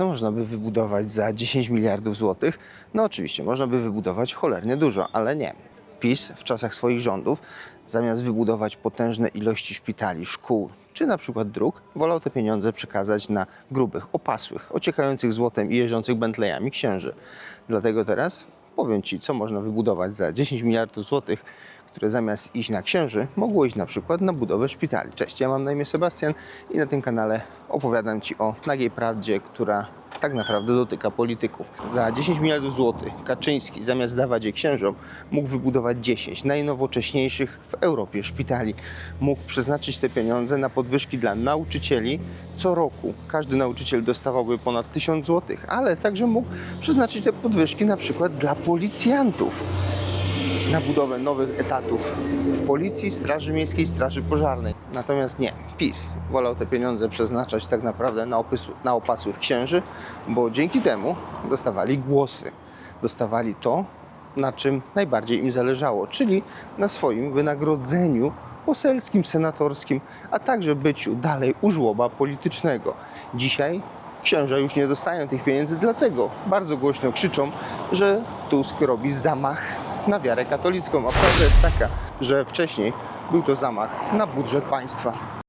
Co można by wybudować za 10 miliardów złotych? No oczywiście, można by wybudować cholernie dużo, ale nie. PiS w czasach swoich rządów, zamiast wybudować potężne ilości szpitali, szkół czy na przykład dróg, wolał te pieniądze przekazać na grubych, opasłych, ociekających złotem i jeżdżących Bentleyami księży. Dlatego teraz powiem Ci, co można wybudować za 10 miliardów złotych, które zamiast iść na księży, mogło iść na przykład na budowę szpitali. Cześć, ja mam na imię Sebastian i na tym kanale opowiadam Ci o nagiej prawdzie, która tak naprawdę dotyka polityków. Za 10 miliardów złotych Kaczyński zamiast dawać je księżom, mógł wybudować 10 najnowocześniejszych w Europie szpitali. Mógł przeznaczyć te pieniądze na podwyżki dla nauczycieli co roku. Każdy nauczyciel dostawałby ponad 1000 złotych, ale także mógł przeznaczyć te podwyżki na przykład dla policjantów na budowę nowych etatów w Policji, Straży Miejskiej, Straży Pożarnej. Natomiast nie, PiS wolał te pieniądze przeznaczać tak naprawdę na, opysł, na opasłych księży, bo dzięki temu dostawali głosy. Dostawali to, na czym najbardziej im zależało, czyli na swoim wynagrodzeniu poselskim, senatorskim, a także byciu dalej u żłoba politycznego. Dzisiaj księża już nie dostają tych pieniędzy, dlatego bardzo głośno krzyczą, że Tusk robi zamach na wiarę katolicką. A prawda jest taka, że wcześniej był to zamach na budżet państwa.